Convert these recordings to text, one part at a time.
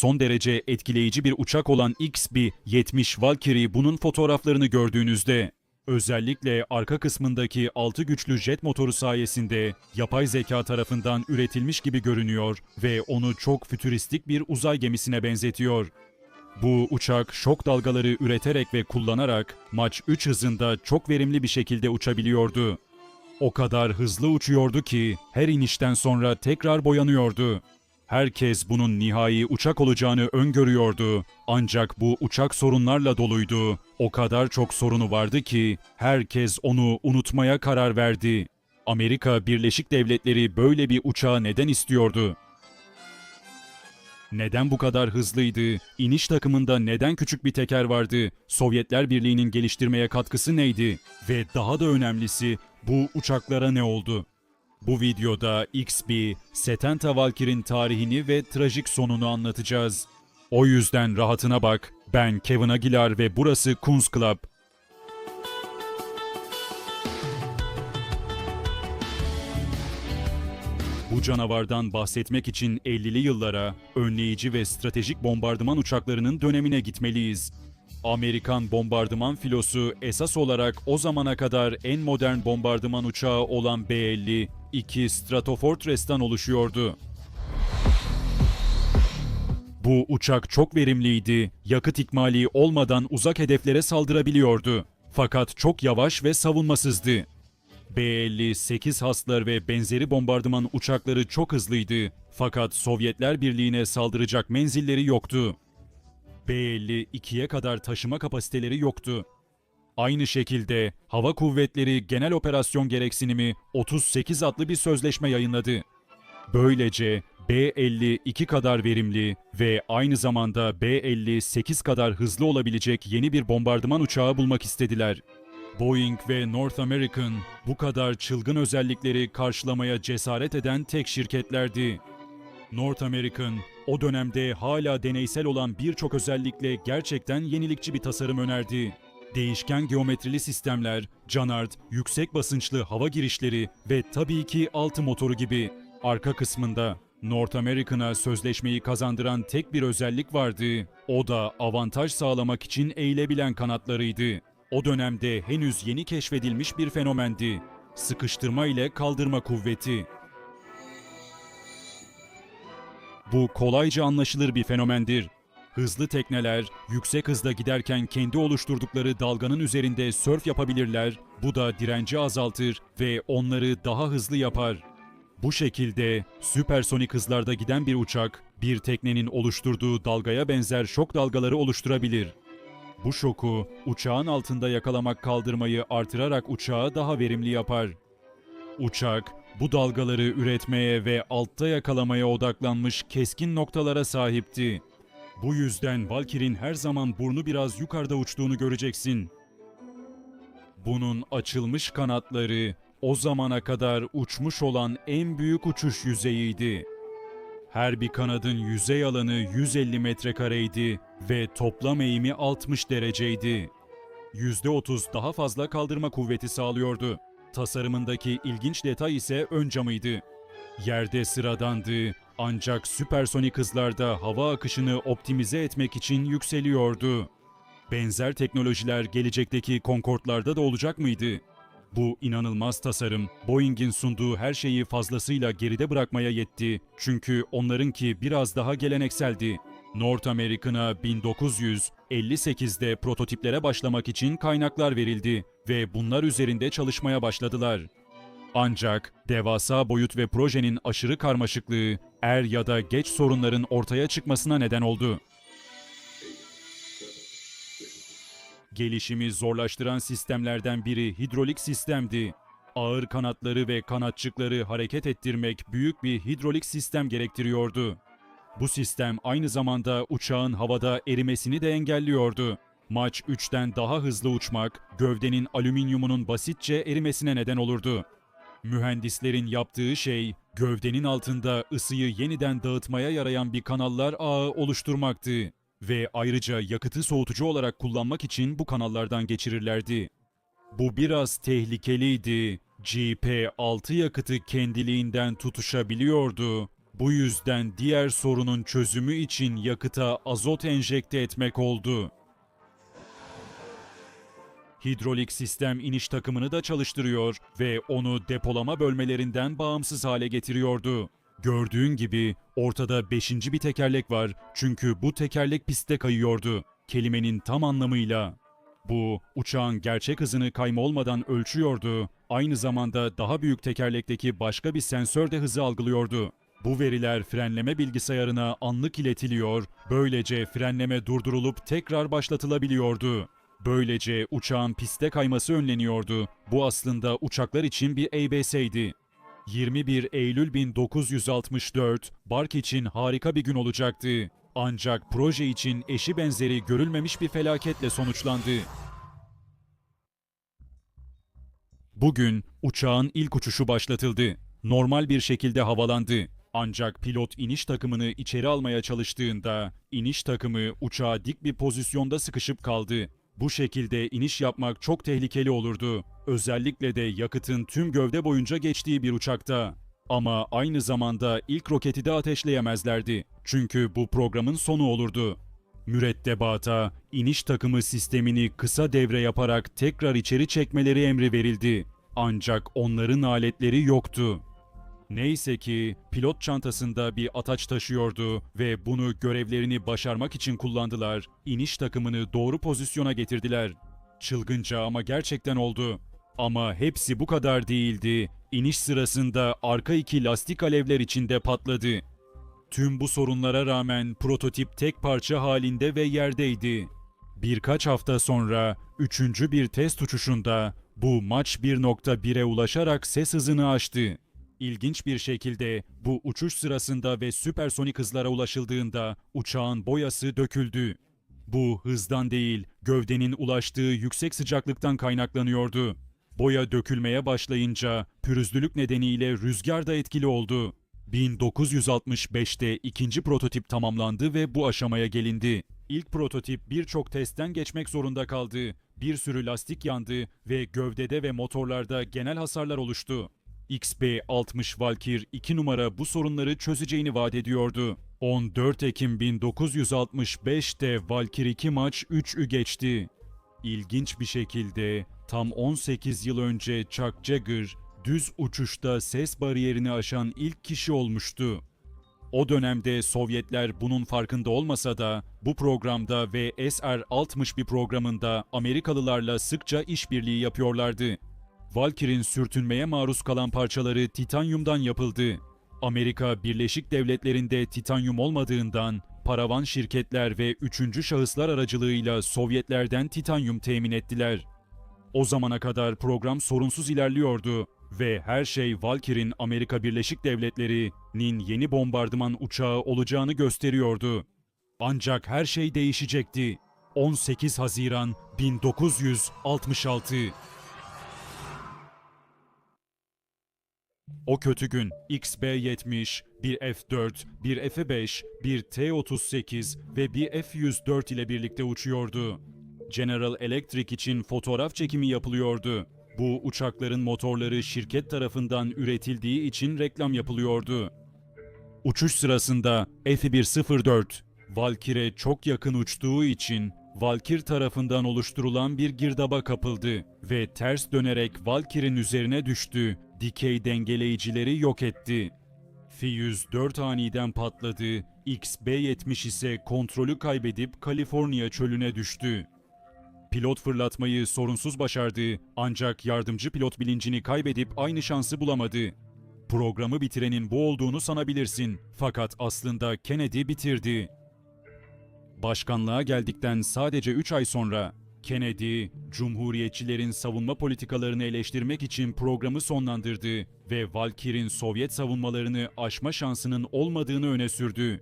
son derece etkileyici bir uçak olan XB-70 Valkyrie bunun fotoğraflarını gördüğünüzde özellikle arka kısmındaki 6 güçlü jet motoru sayesinde yapay zeka tarafından üretilmiş gibi görünüyor ve onu çok fütüristik bir uzay gemisine benzetiyor. Bu uçak şok dalgaları üreterek ve kullanarak Mach 3 hızında çok verimli bir şekilde uçabiliyordu. O kadar hızlı uçuyordu ki her inişten sonra tekrar boyanıyordu. Herkes bunun nihai uçak olacağını öngörüyordu. Ancak bu uçak sorunlarla doluydu. O kadar çok sorunu vardı ki herkes onu unutmaya karar verdi. Amerika Birleşik Devletleri böyle bir uçağı neden istiyordu? Neden bu kadar hızlıydı? İniş takımında neden küçük bir teker vardı? Sovyetler Birliği'nin geliştirmeye katkısı neydi? Ve daha da önemlisi bu uçaklara ne oldu? Bu videoda XB, Setenta Valkyrie'nin tarihini ve trajik sonunu anlatacağız. O yüzden rahatına bak. Ben Kevin Aguilar ve burası Kunz Club. Bu canavardan bahsetmek için 50'li yıllara, önleyici ve stratejik bombardıman uçaklarının dönemine gitmeliyiz. Amerikan bombardıman filosu esas olarak o zamana kadar en modern bombardıman uçağı olan B-52 Stratofortress'tan oluşuyordu. Bu uçak çok verimliydi, yakıt ikmali olmadan uzak hedeflere saldırabiliyordu. Fakat çok yavaş ve savunmasızdı. B-58 Haslar ve benzeri bombardıman uçakları çok hızlıydı. Fakat Sovyetler Birliği'ne saldıracak menzilleri yoktu. B-52'ye kadar taşıma kapasiteleri yoktu. Aynı şekilde Hava Kuvvetleri Genel Operasyon Gereksinimi 38 adlı bir sözleşme yayınladı. Böylece B-52 kadar verimli ve aynı zamanda B-58 kadar hızlı olabilecek yeni bir bombardıman uçağı bulmak istediler. Boeing ve North American bu kadar çılgın özellikleri karşılamaya cesaret eden tek şirketlerdi. North American o dönemde hala deneysel olan birçok özellikle gerçekten yenilikçi bir tasarım önerdi. Değişken geometrili sistemler, canard, yüksek basınçlı hava girişleri ve tabii ki altı motoru gibi. Arka kısmında North American'a sözleşmeyi kazandıran tek bir özellik vardı. O da avantaj sağlamak için eğilebilen kanatlarıydı. O dönemde henüz yeni keşfedilmiş bir fenomendi. Sıkıştırma ile kaldırma kuvveti. Bu kolayca anlaşılır bir fenomendir. Hızlı tekneler yüksek hızda giderken kendi oluşturdukları dalganın üzerinde sörf yapabilirler. Bu da direnci azaltır ve onları daha hızlı yapar. Bu şekilde süpersonik hızlarda giden bir uçak bir teknenin oluşturduğu dalgaya benzer şok dalgaları oluşturabilir. Bu şoku uçağın altında yakalamak kaldırmayı artırarak uçağı daha verimli yapar. Uçak bu dalgaları üretmeye ve altta yakalamaya odaklanmış keskin noktalara sahipti. Bu yüzden Valkyrie'nin her zaman burnu biraz yukarıda uçtuğunu göreceksin. Bunun açılmış kanatları o zamana kadar uçmuş olan en büyük uçuş yüzeyiydi. Her bir kanadın yüzey alanı 150 metrekareydi ve toplam eğimi 60 dereceydi. %30 daha fazla kaldırma kuvveti sağlıyordu. Tasarımındaki ilginç detay ise ön camıydı. Yerde sıradandı ancak süpersonik hızlarda hava akışını optimize etmek için yükseliyordu. Benzer teknolojiler gelecekteki Concorde'larda da olacak mıydı? Bu inanılmaz tasarım Boeing'in sunduğu her şeyi fazlasıyla geride bırakmaya yetti. Çünkü onlarınki biraz daha gelenekseldi. North American'a 1958'de prototiplere başlamak için kaynaklar verildi ve bunlar üzerinde çalışmaya başladılar. Ancak devasa boyut ve projenin aşırı karmaşıklığı er ya da geç sorunların ortaya çıkmasına neden oldu. Gelişimi zorlaştıran sistemlerden biri hidrolik sistemdi. Ağır kanatları ve kanatçıkları hareket ettirmek büyük bir hidrolik sistem gerektiriyordu. Bu sistem aynı zamanda uçağın havada erimesini de engelliyordu. Maç 3'ten daha hızlı uçmak, gövdenin alüminyumunun basitçe erimesine neden olurdu. Mühendislerin yaptığı şey, gövdenin altında ısıyı yeniden dağıtmaya yarayan bir kanallar ağı oluşturmaktı ve ayrıca yakıtı soğutucu olarak kullanmak için bu kanallardan geçirirlerdi. Bu biraz tehlikeliydi. GP-6 yakıtı kendiliğinden tutuşabiliyordu. Bu yüzden diğer sorunun çözümü için yakıta azot enjekte etmek oldu. Hidrolik sistem iniş takımını da çalıştırıyor ve onu depolama bölmelerinden bağımsız hale getiriyordu. Gördüğün gibi ortada beşinci bir tekerlek var çünkü bu tekerlek pistte kayıyordu. Kelimenin tam anlamıyla. Bu uçağın gerçek hızını kayma olmadan ölçüyordu. Aynı zamanda daha büyük tekerlekteki başka bir sensör de hızı algılıyordu. Bu veriler frenleme bilgisayarına anlık iletiliyor, böylece frenleme durdurulup tekrar başlatılabiliyordu. Böylece uçağın piste kayması önleniyordu. Bu aslında uçaklar için bir ABS'ydi. 21 Eylül 1964 Bark için harika bir gün olacaktı. Ancak proje için eşi benzeri görülmemiş bir felaketle sonuçlandı. Bugün uçağın ilk uçuşu başlatıldı. Normal bir şekilde havalandı. Ancak pilot iniş takımını içeri almaya çalıştığında iniş takımı uçağa dik bir pozisyonda sıkışıp kaldı. Bu şekilde iniş yapmak çok tehlikeli olurdu. Özellikle de yakıtın tüm gövde boyunca geçtiği bir uçakta. Ama aynı zamanda ilk roketi de ateşleyemezlerdi. Çünkü bu programın sonu olurdu. Mürettebata iniş takımı sistemini kısa devre yaparak tekrar içeri çekmeleri emri verildi. Ancak onların aletleri yoktu. Neyse ki pilot çantasında bir ataç taşıyordu ve bunu görevlerini başarmak için kullandılar. İniş takımını doğru pozisyona getirdiler. Çılgınca ama gerçekten oldu. Ama hepsi bu kadar değildi. İniş sırasında arka iki lastik alevler içinde patladı. Tüm bu sorunlara rağmen prototip tek parça halinde ve yerdeydi. Birkaç hafta sonra üçüncü bir test uçuşunda bu maç 1.1'e ulaşarak ses hızını aştı. İlginç bir şekilde bu uçuş sırasında ve süpersonik hızlara ulaşıldığında uçağın boyası döküldü. Bu hızdan değil, gövdenin ulaştığı yüksek sıcaklıktan kaynaklanıyordu. Boya dökülmeye başlayınca pürüzlülük nedeniyle rüzgar da etkili oldu. 1965'te ikinci prototip tamamlandı ve bu aşamaya gelindi. İlk prototip birçok testten geçmek zorunda kaldı. Bir sürü lastik yandı ve gövdede ve motorlarda genel hasarlar oluştu. XB-60 Valkyr 2 numara bu sorunları çözeceğini vaat ediyordu. 14 Ekim 1965'te Valkyr 2 maç 3'ü geçti. İlginç bir şekilde tam 18 yıl önce Chuck Jagger düz uçuşta ses bariyerini aşan ilk kişi olmuştu. O dönemde Sovyetler bunun farkında olmasa da bu programda ve SR-60 bir programında Amerikalılarla sıkça işbirliği yapıyorlardı. Valkyrie'nin sürtünmeye maruz kalan parçaları titanyumdan yapıldı. Amerika Birleşik Devletleri'nde titanyum olmadığından paravan şirketler ve üçüncü şahıslar aracılığıyla Sovyetlerden titanyum temin ettiler. O zamana kadar program sorunsuz ilerliyordu ve her şey Valkyrie'nin Amerika Birleşik Devletleri'nin yeni bombardıman uçağı olacağını gösteriyordu. Ancak her şey değişecekti. 18 Haziran 1966 O kötü gün XB-70, bir F-4, bir F-5, bir T-38 ve bir F-104 ile birlikte uçuyordu. General Electric için fotoğraf çekimi yapılıyordu. Bu uçakların motorları şirket tarafından üretildiği için reklam yapılıyordu. Uçuş sırasında F-104, Valkyrie çok yakın uçtuğu için Valkyr tarafından oluşturulan bir girdaba kapıldı ve ters dönerek Valkyrie'nin üzerine düştü, dikey dengeleyicileri yok etti. F-104 aniden patladı, XB-70 ise kontrolü kaybedip Kaliforniya çölüne düştü. Pilot fırlatmayı sorunsuz başardı ancak yardımcı pilot bilincini kaybedip aynı şansı bulamadı. Programı bitirenin bu olduğunu sanabilirsin fakat aslında Kennedy bitirdi. Başkanlığa geldikten sadece 3 ay sonra Kennedy, Cumhuriyetçilerin savunma politikalarını eleştirmek için programı sonlandırdı ve Valkyrie'nin Sovyet savunmalarını aşma şansının olmadığını öne sürdü.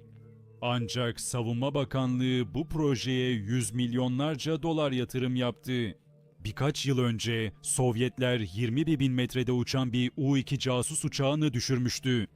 Ancak Savunma Bakanlığı bu projeye yüz milyonlarca dolar yatırım yaptı. Birkaç yıl önce Sovyetler 20 bin metrede uçan bir U-2 casus uçağını düşürmüştü.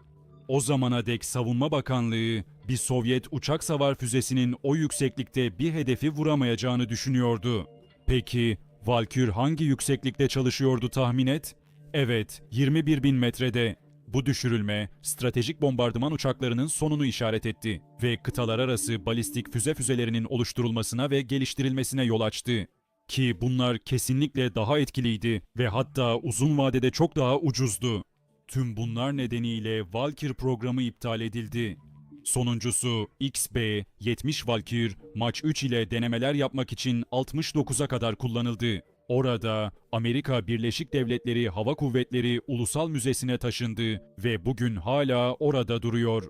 O zamana dek Savunma Bakanlığı bir Sovyet uçak savar füzesinin o yükseklikte bir hedefi vuramayacağını düşünüyordu. Peki Valkür hangi yükseklikte çalışıyordu tahmin et? Evet, 21 bin metrede. Bu düşürülme, stratejik bombardıman uçaklarının sonunu işaret etti ve kıtalar arası balistik füze füzelerinin oluşturulmasına ve geliştirilmesine yol açtı. Ki bunlar kesinlikle daha etkiliydi ve hatta uzun vadede çok daha ucuzdu. Tüm bunlar nedeniyle Valkyr programı iptal edildi. Sonuncusu XB-70 Valkyr Maç 3 ile denemeler yapmak için 69'a kadar kullanıldı. Orada Amerika Birleşik Devletleri Hava Kuvvetleri Ulusal Müzesi'ne taşındı ve bugün hala orada duruyor.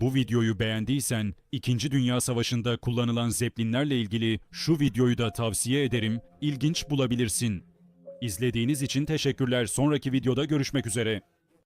Bu videoyu beğendiysen 2. Dünya Savaşı'nda kullanılan zeplinlerle ilgili şu videoyu da tavsiye ederim, ilginç bulabilirsin. İzlediğiniz için teşekkürler. Sonraki videoda görüşmek üzere.